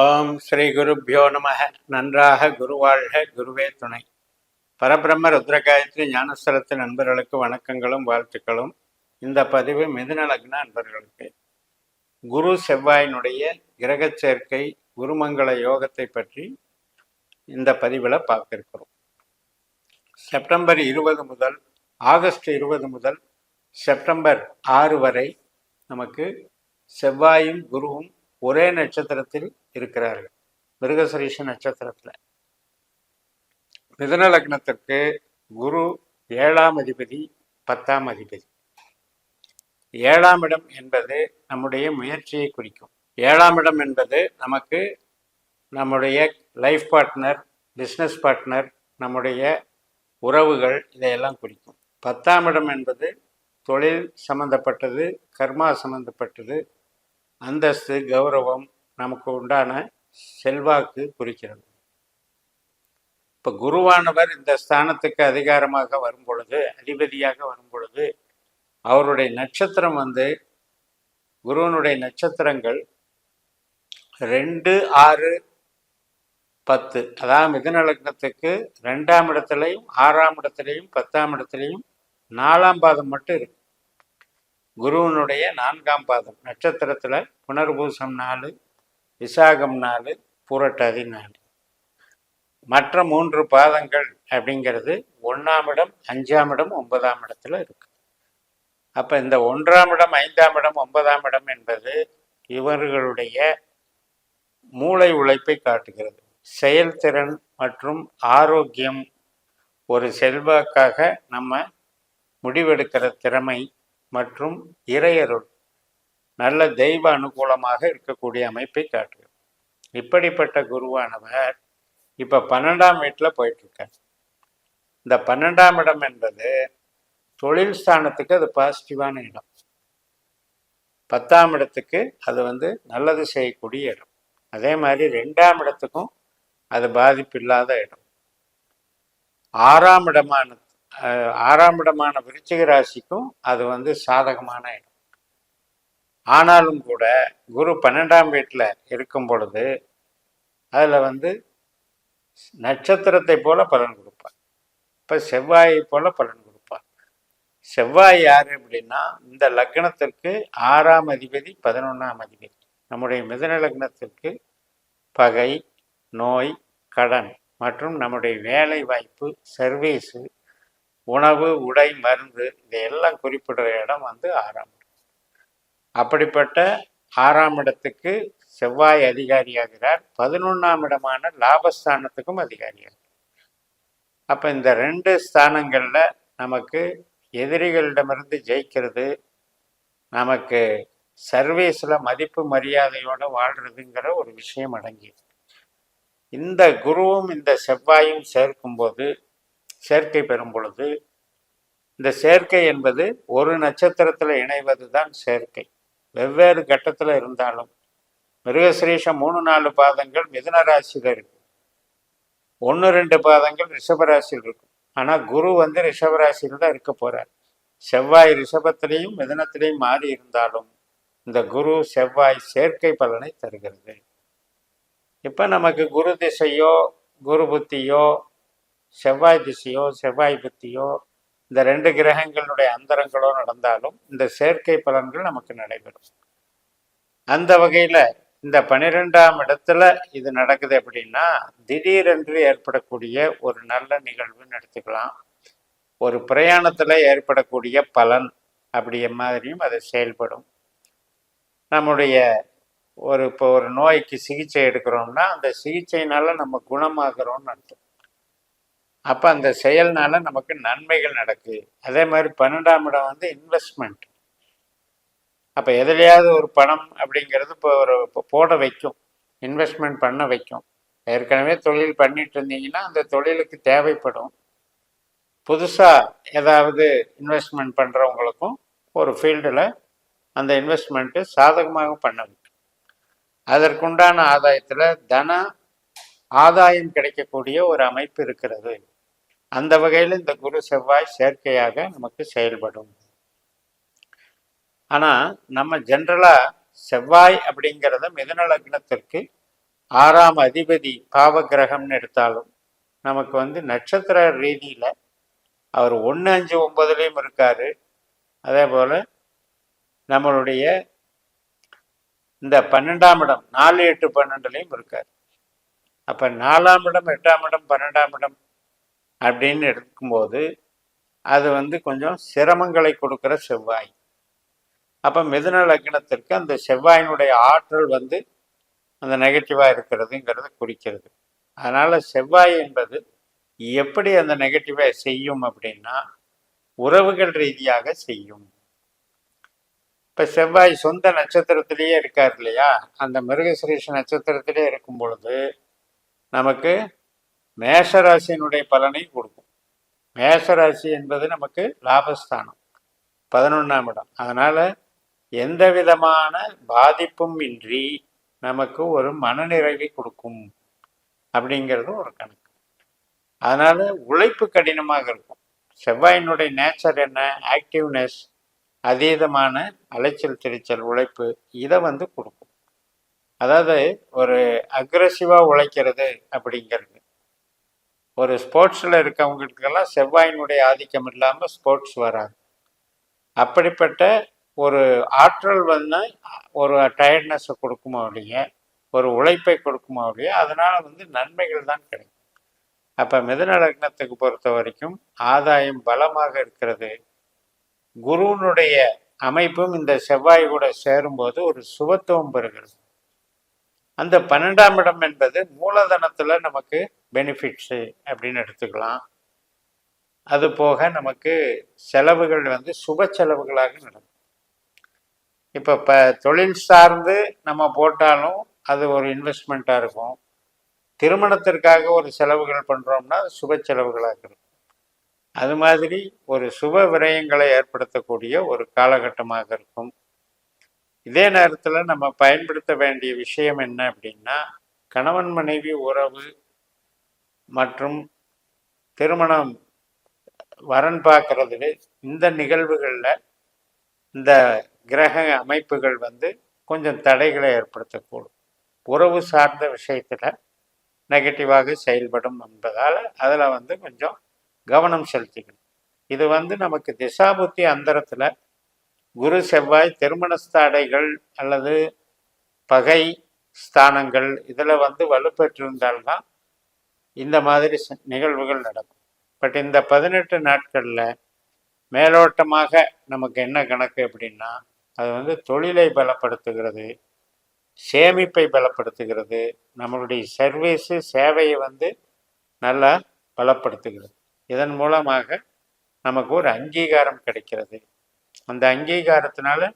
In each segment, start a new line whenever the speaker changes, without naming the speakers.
ஓம் ஸ்ரீ குருப்பியோ நம நன்றாக குருவாழ்க குருவே துணை. பரபிரம்ம ருத்ரகாயத்ரி ஞானஸ்தலத்து நண்பர்களுக்கு வணக்கங்களும் வாழ்த்துக்களும். இந்த பதிவு மிதுன லக்ன நண்பர்களுக்கு குரு செவ்வாயினுடைய கிரகச் சேர்க்கை குருமங்கள யோகத்தை பற்றி இந்த பதிவில் பார்க்க இருக்கிறோம் செப்டம்பர் இருபது முதல் ஆகஸ்ட் இருபது முதல் செப்டம்பர் ஆறு வரை நமக்கு செவ்வாயும் குருவும் ஒரே நட்சத்திரத்தில் இருக்கிறார்கள். மிருகசரீஷ நட்சத்திரத்தில். மிதன லக்னத்திற்கு குரு ஏழாம் அதிபதி பத்தாம் அதிபதி. ஏழாம் இடம் என்பது நம்முடைய முயற்சியை குறிக்கும். ஏழாம் இடம் என்பது நமக்கு நம்முடைய லைஃப் பார்ட்னர் பிஸ்னஸ் பார்ட்னர் நம்முடைய உறவுகள் இதையெல்லாம் குறிக்கும். பத்தாம் இடம் என்பது தொழில் சம்பந்தப்பட்டது கர்மா சம்பந்தப்பட்டது அந்தஸ்து கௌரவம் நமக்கு உண்டான செல்வாக்கு குறிக்கிறது. இப்போ குருவானவர் இந்த ஸ்தானத்துக்கு அதிகாரமாக வரும் பொழுது அதிபதியாக வரும் பொழுது அவருடைய நட்சத்திரம் வந்து குருவனுடைய நட்சத்திரங்கள் ரெண்டு ஆறு பத்து. அதாவது மிதுன லக்னத்துக்கு ரெண்டாம் இடத்துலையும் ஆறாம் இடத்துலையும் பத்தாம் இடத்துலையும் நாலாம் பாதம் மட்டும் இருக்கு. குருவனுடைய நான்காம் பாதம் நட்சத்திரத்தில் புனர்பூசம் நாலு விசாகம் நாலு புரட்டாதி நாலு மற்ற மூன்று பாதங்கள் அப்படிங்கிறது ஒன்றாம் இடம் அஞ்சாம் இடம் ஒன்பதாம் இடத்துல இருக்கு. அப்போ இந்த ஒன்றாம் இடம் ஐந்தாம் இடம் ஒன்பதாம் இடம் என்பது இவர்களுடைய மூளை உழைப்பை காட்டுகிறது. செயல்திறன் மற்றும் ஆரோக்கியம் ஒரு செல்வாக்காக நம்ம முடிவெடுக்கிற திறமை மற்றும் இறையருள் நல்ல தெய்வ அனுகூலமாக இருக்கக்கூடிய அமைப்பை காட்டுகிறது. இப்படிப்பட்ட குருவானவர் இப்போ பன்னெண்டாம் வீட்டில் போயிட்டுருக்கார். இந்த பன்னெண்டாம் இடம் என்பது தொழில் ஸ்தானத்துக்கு அது பாசிட்டிவான இடம். பத்தாம் இடத்துக்கு அது வந்து நல்லது செய்யக்கூடிய இடம். அதே மாதிரி ரெண்டாம் இடத்துக்கும் அது பாதிப்பு இல்லாத இடம். ஆறாம் இடமானது ஆறாம் இடமான விருச்சிக ராசிக்கும் அது வந்து சாதகமான இடம். ஆனாலும் கூட குரு பன்னெண்டாம் வீட்டில் இருக்கும் பொழுது அதில் வந்து நட்சத்திரத்தை போல பலன் கொடுப்பார். இப்போ செவ்வாயை போல பலன் கொடுப்பார். செவ்வாய் யார் அப்படின்னா இந்த லக்னத்திற்கு ஆறாம் அதிபதி பதினொன்றாம் அதிபதி. நம்முடைய மிதன லக்னத்திற்கு பகை நோய் கடன் மற்றும் நம்முடைய வேலை வாய்ப்பு சர்வீஸு உணவு உடை மருந்து இதையெல்லாம் குறிப்பிடுற இடம் வந்து ஆறாம் அப்படிப்பட்ட ஆறாம் இடத்துக்கு செவ்வாய் அதிகாரியாகிறார். பதினொன்றாம் இடமான லாபஸ்தானத்துக்கும் அதிகாரியாகிறார் அப்போ இந்த ரெண்டு ஸ்தானங்களில் நமக்கு எதிரிகளிடமிருந்து ஜெயிக்கிறது நமக்கு சர்வீஸில் மதிப்பு மரியாதையோடு வாழ்கிறதுங்கிற ஒரு விஷயம் அடங்கியது இந்த குருவும் இந்த செவ்வாயும் சேர்க்கும்போது சேர்க்கை பெறும் பொழுது இந்த சேர்க்கை என்பது ஒரு நட்சத்திரத்தில் இணைவது தான் சேர்க்கை. வெவ்வேறு கட்டத்தில் இருந்தாலும் மிருகசிரீஷம் மூணு நாலு பாதங்கள் மிதுன ராசியில் இருக்கும். ஒன்று ரெண்டு பாதங்கள் ரிஷபராசியில் இருக்கும். ஆனால் குரு வந்து ரிஷபராசியில் தான் இருக்க போகிறார் செவ்வாய் ரிஷபத்திலையும் மிதனத்திலையும் மாறி இருந்தாலும் இந்த குரு செவ்வாய் சேர்க்கை பலனை தருகிறது. இப்போ நமக்கு குரு திசையோ குரு புத்தியோ செவ்வாய் திசையோ செவ்வாய் பத்தியோ இந்த ரெண்டு கிரகங்களுடைய அந்தரங்களோ நடந்தாலும் இந்த சேர்க்கை பலன்கள் நமக்கு நடைபெறும். அந்த வகையில் இந்த பனிரெண்டாம் இடத்துல இது நடக்குது அப்படின்னா திடீரென்று ஏற்படக்கூடிய ஒரு நல்ல நிகழ்வுன்னு எடுத்துக்கலாம் ஒரு பிரயாணத்தில் ஏற்படக்கூடிய பலன் அப்படிய மாதிரியும் அது செயல்படும். நம்முடைய ஒரு இப்போ ஒரு நோய்க்கு சிகிச்சை எடுக்கிறோம்னா அந்த சிகிச்சையினால நம்ம குணமாகிறோம்னு அர்த்தம். அப்போ அந்த செயல்னால நமக்கு நன்மைகள் நடக்குது அதே மாதிரி பன்னெண்டாம் இடம் வந்து இன்வெஸ்ட்மெண்ட் அப்போ எதுலையாவது ஒரு பணம் அப்படிங்கிறது இப்போ ஒரு போட வைக்கும். இன்வெஸ்ட்மெண்ட் பண்ண வைக்கும். ஏற்கனவே தொழில் பண்ணிட்டு இருந்தீங்கன்னா அந்த தொழிலுக்கு தேவைப்படும். புதுசாக ஏதாவது இன்வெஸ்ட்மெண்ட் பண்ணுறவங்களுக்கும் ஒரு ஃபீல்டில் அந்த இன்வெஸ்ட்மெண்ட்டு சாதகமாக பண்ண வைக்கும். அதற்குண்டான ஆதாயத்தில் தன ஆதாயம் கிடைக்கக்கூடிய ஒரு அமைப்பு இருக்கிறது. அந்த வகையில் இந்த குரு செவ்வாய் செயற்கையாக நமக்கு செயல்படும். ஆனால் நம்ம ஜென்ரலாக செவ்வாய் அப்படிங்கிறத மிதநலக்னத்திற்கு ஆறாம் அதிபதி பாவ கிரகம்னு எடுத்தாலும் நமக்கு வந்து நட்சத்திர ரீதியில் அவர் ஒன்று அஞ்சு ஒம்பதுலேயும் இருக்கார். அதே போல் நம்மளுடைய இந்த பன்னெண்டாம் இடம் நாலு எட்டு பன்னெண்டுலேயும் இருக்கார். அப்போ நாலாம் இடம் எட்டாம் இடம் பன்னெண்டாம் இடம் அப்படின்னு எடுக்கும்போது அது வந்து கொஞ்சம் சிரமங்களை கொடுக்குற செவ்வாய். அப்போ மிதுன லக்னத்திற்கு அந்த செவ்வாயினுடைய ஆற்றல் வந்து அந்த நெகட்டிவாக இருக்கிறதுங்கிறத குறிக்கிறது. அதனால் செவ்வாய் என்பது எப்படி அந்த நெகட்டிவை செய்யும் அப்படின்னா உறவுகள் ரீதியாக செய்யும். இப்போ செவ்வாய் சொந்த நட்சத்திரத்திலேயே இருக்கார் இல்லையா? அந்த மிருகசிரீஷ நட்சத்திரத்திலே இருக்கும் பொழுது நமக்கு மேஷராசியினுடைய பலனை கொடுக்கும். மேஷராசி என்பது நமக்கு லாபஸ்தானம் பதினொன்றாம் இடம். அதனால் எந்த விதமான பாதிப்பும் இன்றி நமக்கு ஒரு மனநிறைவை கொடுக்கும் அப்படிங்கிறது ஒரு கணக்கு. அதனால் உழைப்பு கடினமாக இருக்கும். செவ்வாயினுடைய நேச்சர் என்ன? ஆக்டிவ்னஸ் அதீதமான அலைச்சல் திரிச்சல் உழைப்பு இதை வந்து கொடுக்கும். அதாவது ஒரு அக்ரஸிவாக உழைக்கிறது அப்படிங்கிறது. ஒரு ஸ்போர்ட்ஸில் இருக்கவங்களுக்கெல்லாம் செவ்வாயினுடைய ஆதிக்கம் இல்லாமல் ஸ்போர்ட்ஸ் வராது. அப்படிப்பட்ட ஒரு ஆற்றல் வந்து ஒரு டயர்ட்னஸை கொடுக்குமோ ஒழிய ஒரு உழைப்பை கொடுக்குமோ இல்லையா அதனால் வந்து நன்மைகள் தான் கிடைக்கும். அப்போ மிதன லக்னத்துக்கு பொறுத்த வரைக்கும் ஆதாயம் பலமாக இருக்கிறது. குருவனுடைய அமைப்பும் இந்த செவ்வாய் கூட சேரும்போது ஒரு சுபத்துவம் பெறுகிறது. அந்த பன்னெண்டாம் இடம் என்பது மூலதனத்தில் நமக்கு பெனிஃபிட்ஸு அப்படின்னு எடுத்துக்கலாம். அது போக நமக்கு செலவுகள் வந்து சுப செலவுகளாக நடக்கும். இப்போ ப தொழில் சார்ந்து நம்ம போட்டாலும் அது ஒரு இன்வெஸ்ட்மெண்ட்டாக இருக்கும். திருமணத்திற்காக ஒரு செலவுகள் பண்ணுறோம்னா சுப செலவுகளாக இருக்கும். அது மாதிரி ஒரு சுப விரயங்களை ஏற்படுத்தக்கூடிய ஒரு காலகட்டமாக இருக்கும். இதே நேரத்தில் நம்ம பயன்படுத்த வேண்டிய விஷயம் என்ன அப்படின்னா கணவன் மனைவி உறவு மற்றும் திருமணம் வரன் பார்க்கறதுல இந்த நிகழ்வுகளில் இந்த கிரக அமைப்புகள் வந்து கொஞ்சம் தடைகளை ஏற்படுத்தக்கூடும். உறவு சார்ந்த விஷயத்தில் நெகட்டிவாக செயல்படும் என்பதால் அதில் வந்து கொஞ்சம் கவனம் செலுத்திக்கணும். இது வந்து நமக்கு திசாபுத்தி அந்தரத்தில் குரு செவ்வாய் திருமணஸ்தாடைகள் அல்லது பகை ஸ்தானங்கள் இதில் வந்து வலுப்பெற்றிருந்தால்தான் இந்த மாதிரி நிகழ்வுகள் நடக்கும். பட் இந்த பதினெட்டு நாட்களில் மேலோட்டமாக நமக்கு என்ன கணக்கு அப்படின்னா அது வந்து தொழிலை பலப்படுத்துகிறது சேமிப்பை பலப்படுத்துகிறது நம்மளுடைய சர்வீஸு சேவையை வந்து நல்லா பலப்படுத்துகிறது. இதன் மூலமாக நமக்கு ஒரு அங்கீகாரம் கிடைக்கிறது. அந்த அங்கீகாரத்தினால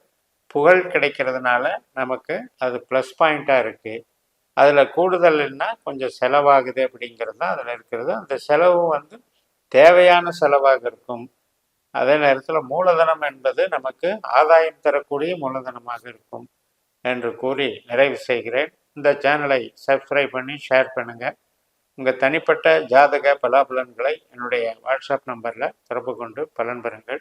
புகழ் கிடைக்கிறதுனால நமக்கு அது ப்ளஸ் பாயிண்ட்டாக இருக்குது அதில் கூடுதல்னா கொஞ்சம் செலவாகுது அப்படிங்கிறது தான் அதில் இருக்கிறது. அந்த செலவு வந்து தேவையான செலவாக இருக்கும். அதே நேரத்தில் மூலதனம் என்பது நமக்கு ஆதாயம் தரக்கூடிய மூலதனமாக இருக்கும் என்று கூறி நிறைவு செய்கிறேன். இந்த சேனலை சப்ஸ்கிரைப் பண்ணி ஷேர் பண்ணுங்கள் உங்கள் தனிப்பட்ட ஜாதக பலாபலன்களை என்னுடைய வாட்ஸ்அப் நம்பரில் தொடர்பு கொண்டு பலன் பெறுங்கள்.